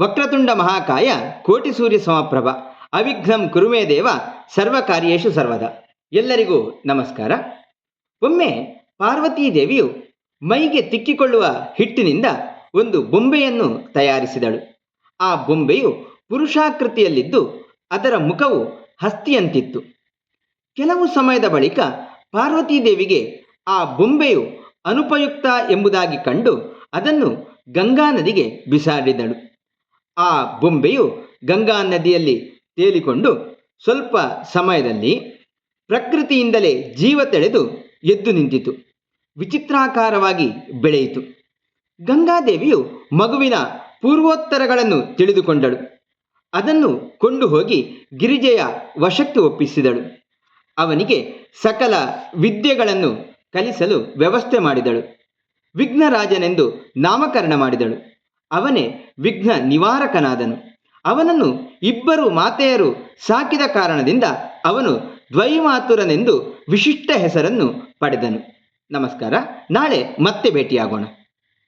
ವಕ್ರತುಂಡ ಮಹಾಕಾಯ ಕೋಟಿ ಸೂರ್ಯ ಸಮಪ್ರಭ ಅವಿಘ್ನಂ ಕುರುಮೇ ದೇವ ಸರ್ವಕಾರ್ಯೇಷು ಸರ್ವದ. ಎಲ್ಲರಿಗೂ ನಮಸ್ಕಾರ. ಒಮ್ಮೆ ಪಾರ್ವತೀ ದೇವಿಯು ಮೈಗೆ ತಿಕ್ಕಿಕೊಳ್ಳುವ ಹಿಟ್ಟಿನಿಂದ ಒಂದು ಬೊಂಬೆಯನ್ನು ತಯಾರಿಸಿದಳು. ಆ ಬೊಂಬೆಯು ಪುರುಷಾಕೃತಿಯಲ್ಲಿದ್ದು ಅದರ ಮುಖವು ಹಸ್ತಿಯಂತಿತ್ತು. ಕೆಲವು ಸಮಯದ ಬಳಿಕ ಪಾರ್ವತೀದೇವಿಗೆ ಆ ಬೊಂಬೆಯು ಅನುಪಯುಕ್ತ ಎಂಬುದಾಗಿ ಕಂಡು ಅದನ್ನು ಗಂಗಾ ನದಿಗೆ ಬಿಸಾಡಿದಳು. ಆ ಬೊಂಬೆಯು ಗಂಗಾ ನದಿಯಲ್ಲಿ ತೇಲಿಕೊಂಡು ಸ್ವಲ್ಪ ಸಮಯದಲ್ಲಿ ಪ್ರಕೃತಿಯಿಂದಲೇ ಜೀವ ತೆಳೆದು ಎದ್ದು ನಿಂತಿತು. ವಿಚಿತ್ರಾಕಾರವಾಗಿ ಬೆಳೆಯಿತು. ಗಂಗಾದೇವಿಯು ಮಗುವಿನ ಪೂರ್ವೋತ್ತರಗಳನ್ನು ತಿಳಿದುಕೊಂಡಳು. ಅದನ್ನು ಕೊಂಡು ಹೋಗಿ ಗಿರಿಜೆಯ ವಶಕ್ಕೆ ಒಪ್ಪಿಸಿದಳು. ಅವನಿಗೆ ಸಕಲ ವಿದ್ಯೆಗಳನ್ನು ಕಲಿಸಲು ವ್ಯವಸ್ಥೆ ಮಾಡಿದಳು. ವಿಘ್ನರಾಜನೆಂದು ನಾಮಕರಣ ಮಾಡಿದಳು. ಅವನೇ ವಿಘ್ನ ನಿವಾರಕನಾದನು. ಅವನನ್ನು ಇಬ್ಬರು ಮಾತೆಯರು ಸಾಕಿದ ಕಾರಣದಿಂದ ಅವನು ದ್ವೈಮಾತುರನೆಂದು ವಿಶಿಷ್ಟ ಹೆಸರನ್ನು ಪಡೆದನು. ನಮಸ್ಕಾರ, ನಾಳೆ ಮತ್ತೆ ಭೇಟಿಯಾಗೋಣ.